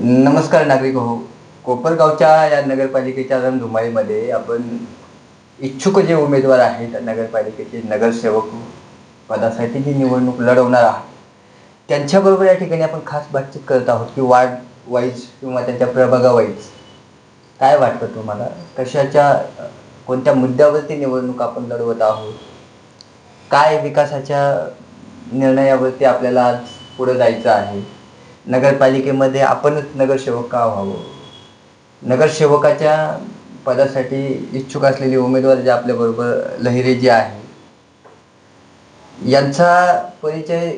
नमस्कार नागरिक हो. कोपरगावच्या या नगरपालिकेच्या रणधुमाळीमध्ये आपण इच्छुक जे उमेदवार आहेत नगरपालिकेचे नगरसेवक पदासाठी जी निवडणूक लढवणार आहात. त्यांच्याबरोबर या ठिकाणी आपण खास बातचीत करत आहोत की वार्ड वाईज किंवा त्यांच्या प्रभागावाईज काय वाटतं तुम्हाला? कशाच्या कोणत्या मुद्द्यावरती निवडणूक आपण लढवत आहोत? काय विकासाच्या निर्णयावरती आपल्याला आज पुढे जायचं आहे? नगरपालिकेमध्ये आपणच नगरसेवक का व्हावं? नगरसेवकाच्या पदासाठी इच्छुक असलेले उमेदवार जे आपल्याबरोबर लहिरे जे आहे यांचा परिचय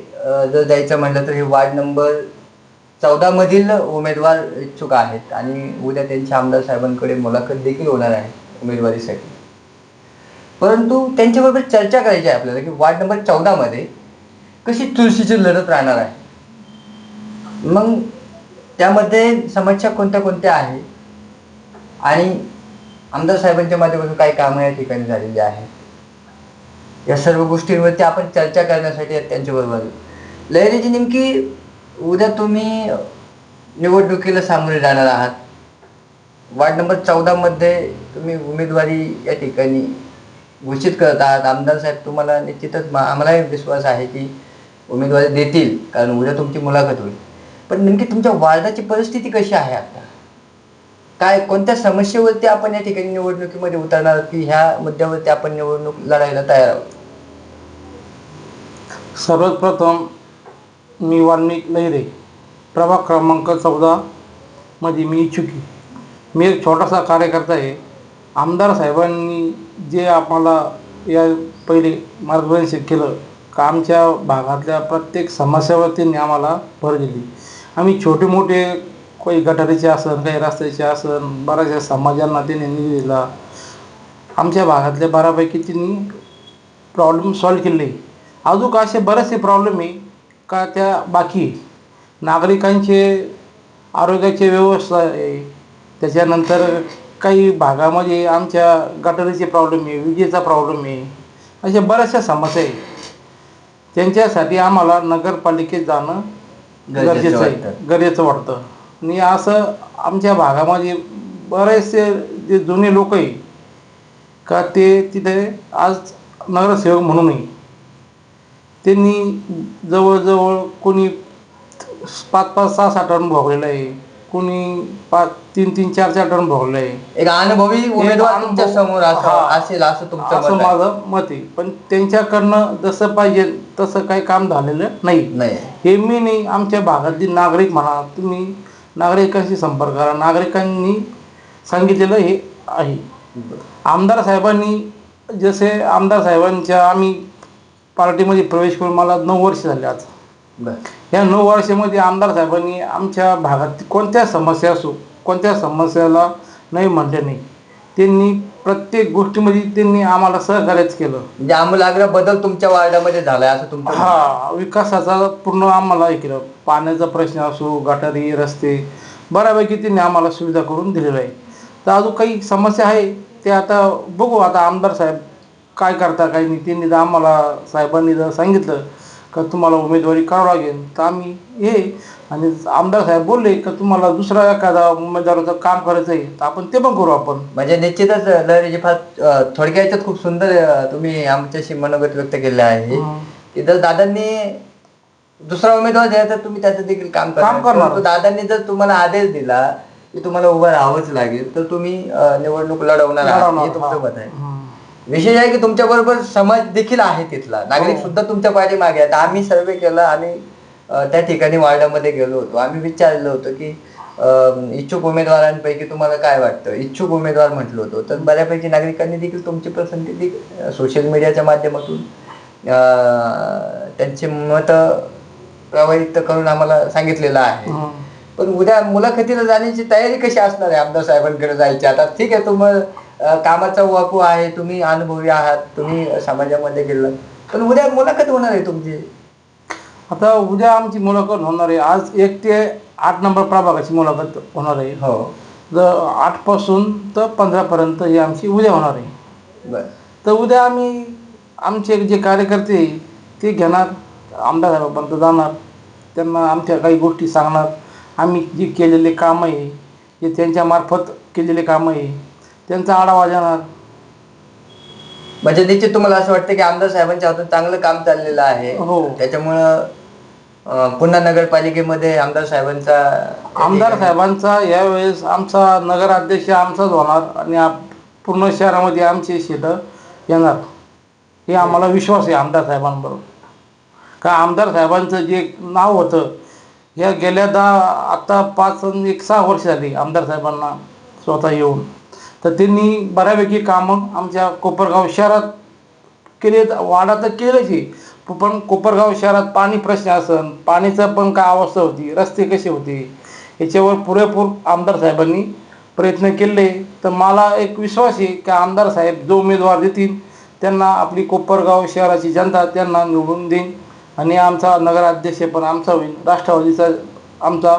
जर द्यायचा म्हटलं तर हे वार्ड नंबर चौदामधील उमेदवार इच्छुक आहेत आणि उद्या त्यांच्या आमदार साहेबांकडे मुलाखत देखील होणार आहे उमेदवारीसाठी. परंतु त्यांच्याबरोबर चर्चा करायची आहे आपल्याला की वार्ड नंबर चौदामध्ये कशी तुळशीची लढत राहणार आहे? मग त्यामध्ये समस्या कोणत्या कोणत्या आहेत आणि आमदार साहेबांच्या माध्यमातून काही कामं या ठिकाणी झालेली आहेत. या सर्व गोष्टींवरती आपण चर्चा करण्यासाठी त्यांच्याबरोबर. आलो. लहरीजी नेमकी उद्या तुम्ही निवडणुकीला सामोरे जाणार आहात. वार्ड नंबर चौदामध्ये तुम्ही उमेदवारी या ठिकाणी घोषित करत आहात. आमदार साहेब तुम्हाला निश्चितच आम्हालाही विश्वास आहे की उमेदवारी देतील. कारण उद्या तुमची मुलाखत होईल. पण नेमकी तुमच्या वार्डाची परिस्थिती कशी आहे आता? काय कोणत्या समस्येवरती आपण या ठिकाणी निवडणुकीमध्ये उतरणार आहोत की ह्या मुद्द्यावरती आपण निवडणूक लढायला तयार आहोत? सर्वात प्रथम मी वाल्मिक लहिरे प्रभाग क्रमांक चौदा मध्ये मी इच्छुक. आहे मी एक छोटासा कार्यकर्ता आहे. आमदार साहेबांनी जे आम्हाला या पहिले मार्गदर्शन केलं का आमच्या भागातल्या प्रत्येक समस्यावरती आम्हाला भर दिली. आम्ही छोटे मोठे काही गटारीचे असन काही रस्त्याचे असन बऱ्याचशा समाजांना त्यांनी निधी दिला आमच्या भागातल्या बऱ्यापैकी त्यांनी प्रॉब्लेम सॉल्व केले. अजून असे बरेचसे प्रॉब्लेम आहे का त्या बाकी नागरिकांचे आरोग्याची व्यवस्था आहे. त्याच्यानंतर काही भागामध्ये आमच्या गटारीचे प्रॉब्लेम आहे विजेचा प्रॉब्लेम आहे. अशा बऱ्याचशा समस्या आहे त्यांच्यासाठी आम्हाला नगरपालिकेत जाणं गरजेचं गरजेचं आहे. वाटतं. गरजेचं वाटतं. आणि असं आमच्या भागामध्ये बरेचसे जे जुने लोक आहे का ते तिथे आज नगरसेवक म्हणूनही त्यांनी जवळजवळ कोणी पाच पाच सहा टर्न भोगलेलं आहे. कोणी पाच तीन तीन चार चार टर्न भोगलेलं आहे एक अनुभवी उमेदवार तुमच्यासमोर असं- हा. असेल असं तुमचं असं मत आहे. माझं मत आहे. पण त्यांच्याकडनं जसं पाहिजे तसं काही काम झालेलं नाही. नाही. हे मी नाही आमच्या भागातील नागरिक म्हणा तुम्ही नागरिकांशी संपर्क करा. नागरिकांनी सांगितलेलं हे आहे. आमदार साहेबांनी जसे आमदार साहेबांच्या आम्ही पार्टीमध्ये प्रवेश करून मला नऊ वर्ष झाले आज. या नऊ वर्षामध्ये आमदार साहेबांनी आमच्या भागात कोणत्या समस्या असो कोणत्या समस्याला नाही म्हटले नाही. त्यांनी प्रत्येक गोष्टीमध्ये त्यांनी आम्हाला सहकार्यच केलं. म्हणजे आमूलाग्र बदल तुमच्या वार्डामध्ये झालाय असं तुमचं. हा विकासाचा पूर्ण आम्हाला हे केलं. पाण्याचा प्रश्न असो गटारी रस्ते बऱ्यापैकी त्यांनी आम्हाला सुविधा करून दिलेलं आहे तर अजून काही समस्या आहे ते आता बघू. आता आमदार साहेब काय करता काही नाही त्यांनी जर आम्हाला साहेबांनी जर सांगितलं का तुम्हाला उमेदवारी करावं लागेल तर आम्ही हे आणि आमदार साहेब बोलले का तुम्हाला दुसरा एखादा उमेदवाराचं काम करायचं आहे तर आपण ते पण करू आपण म्हणजे निश्चितच लहरीजी फार अ, थोडक्या याच्यात खूप सुंदर अ, तुम्ही आमच्याशी मनोगत व्यक्त केले आहे. की जर दादांनी दुसरा उमेदवार दिला तर तुम्ही त्याचं देखील काम. काम करणार. परंतु दादांनी जर तुम्हाला आदेश दिला की तुम्हाला उभं राहावंच लागेल तर तुम्ही अ, निवडणूक लढवणार आहात लढवणार, हे तुमचं मत आहे. विशेष आहे की तुमच्या बरोबर समाज देखील आहे तिथला. नागरिक हो. सुद्धा तुमच्या पाठीमागे आहेत. आम्ही सर्वे केला आम्ही अ, त्या ठिकाणी वार्डामध्ये गेलो होतो. आम्ही विचारलं होतं की अ, इच्छुक उमेदवारांपैकी तुम्हाला काय वाटतं? इच्छुक उमेदवार म्हटलं होतं. तर बऱ्यापैकी नागरिकांनी देखील तुमची पसंती सोशल मीडियाच्या माध्यमातून. अ, त्यांचे मत प्रभावित करून आम्हाला सांगितलेलं आहे. हं. पण उद्या मुलाखतीला जाण्याची तयारी कशी असणार आहे? आमदार साहेबांकडे जायची. आता ठीक आहे तुम्हाला कामाचा वापू आहे तुम्ही अनुभवी आहात तुम्ही समाजामध्ये गेलात. पण उद्या मुलाखत होणार आहे तुमची. आता उद्या आमची मुलाखत होणार आहे. आज एक ते आठ नंबर प्रभागाची मुलाखत होणार आहे. हो. जर आठपासून तर पंधरापर्यंत ही आमची उद्या होणार आहे. बर. तर उद्या आम्ही आमचे जे कार्यकर्ते ते घेणार आमदार साहेबांपर्यंत जाणार. त्यांना आमच्या काही गोष्टी सांगणार. आम्ही जे केलेले कामं आहे जे त्यांच्यामार्फत केलेले कामं आहे त्यांचा आढावा देणार म्हणजे निश्चित तुम्हाला असं वाटतं की आमदार साहेबांच्या हातून चांगलं काम चाललेलं आहे. हो. त्याच्यामुळं अं, पुन्हा नगरपालिकेमध्ये आमदार साहेबांचा आमदार साहेबांचा यावेळेस आमचा नगराध्यक्ष आमचाच होणार आणि आप- पूर्ण शहरामध्ये आमचे शेतं येणार. हे आम्हाला विश्वास आहे आमदार साहेबांबरोबर. का आमदार साहेबांचं जे नाव होतं या गेल्या दहा आत्ता पाच एक सहा वर्ष झाली आमदार साहेबांना स्वतः येऊन. तर त्यांनी बऱ्यापैकी कामं आमच्या कोपरगाव शहरात केले वाडा तर केलंच आहे. पण कोपरगाव शहरात पाणी प्रश्न असन पाणीचं पण काय अवस्था होती रस्ते कसे होते याच्यावर पुरेपूर आमदार साहेबांनी प्रयत्न केले. तर मला एक विश्वास आहे की आमदार साहेब जो उमेदवार देतील त्यांना आपली कोपरगाव शहराची जनता त्यांना निवडून देईन. आणि आमचा नगराध्यक्ष पण आमचा होईल. राष्ट्रवादीचा आमचा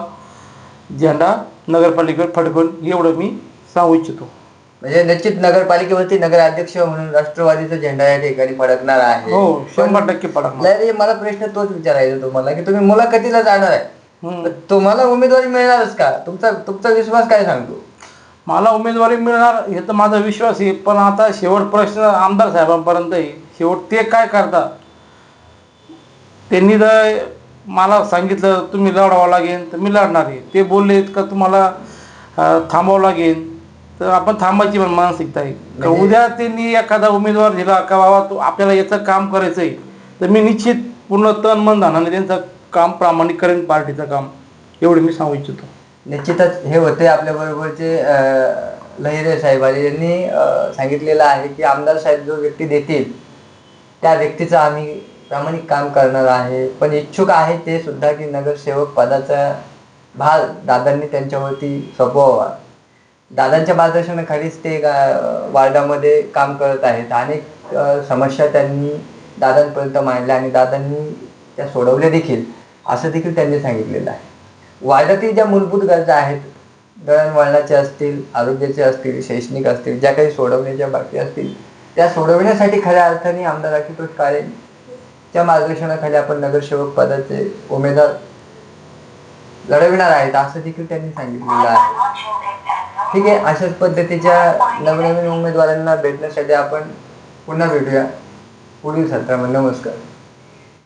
झेंडा नगरपालिकेत फडकून एवढं मी सांगू इच्छितो. म्हणजे निश्चित नगरपालिकेवरती नगराध्यक्ष म्हणून राष्ट्रवादीचा झेंडा या ठिकाणी फडकणार आहे. हो शंभर टक्के पडकणार लहरी, मला प्रश्न तोच विचारायचा तुम्हाला की तुम्ही मुलाखतीला जाणार आहे. हम्म. तर तुम्हाला उमेदवारी मिळणारच का? तुमचा तुमचा विश्वास काय सांगतो? मला उमेदवारी मिळणार हे तर माझा विश्वास आहे पण आता शेवट प्रश्न आमदार साहेबांपर्यंत आहे शेवट ते काय करतात? त्यांनी जर मला सांगितलं तुम्ही लढावं लागेल तर मी लढणार आहे. ते बोललेत का तुम्हाला अं, थांबावं लागेल. तर आपण थांबायची पण मानसिकता आहे. का म्हणजे- उद्या त्यांनी एखादा उमेदवार दिला का बाबा तू आपल्याला याचं काम करायचं आहे तर मी निश्चित पूर्ण तन मन धनाने त्यांचं काम प्रामाणिक करेन पार्टीचं काम एवढे मी सांगू इच्छितो. निश्चितच हे होते आपल्या बरोबरचे लहिरे साहेब यांनी सांगितलेलं आहे की आमदार साहेब जो व्यक्ती देतील त्या व्यक्तीचं आम्ही प्रामाणिक काम करणार आहे. पण इच्छुक आहे ते सुद्धा की नगरसेवक पदाचा भार दादांनी त्यांच्यावरती सोपवावा. दादांच्या मार्गदर्शनाखालीच ते वार्डामध्ये काम करत आहेत. अनेक समस्या त्यांनी दादांपर्यंत मांडल्या आणि दादांनी त्या सोडवल्या देखील. असं देखील त्यांनी सांगितलेलं आहे. वार्डातील ज्या मूलभूत गरजा आहेत दळणवळणाचे असतील आरोग्याचे असतील शैक्षणिक असतील ज्या काही सोडवण्याच्या बाकी असतील त्या सोडवण्यासाठी खऱ्या अर्थाने आमदार आशुतोष काळेच्या मार्गदर्शनाखाली आपण नगरसेवक पदाचे उमेदवार लढविणार आहेत असं देखील त्यांनी सांगितलेलं आहे. ठीक आहे अशाच पद्धतीच्या नवनवीन उमेदवारांना भेटण्यासाठी आपण पुन्हा भेटूया. पुढील सत्रामध्ये. नमस्कार.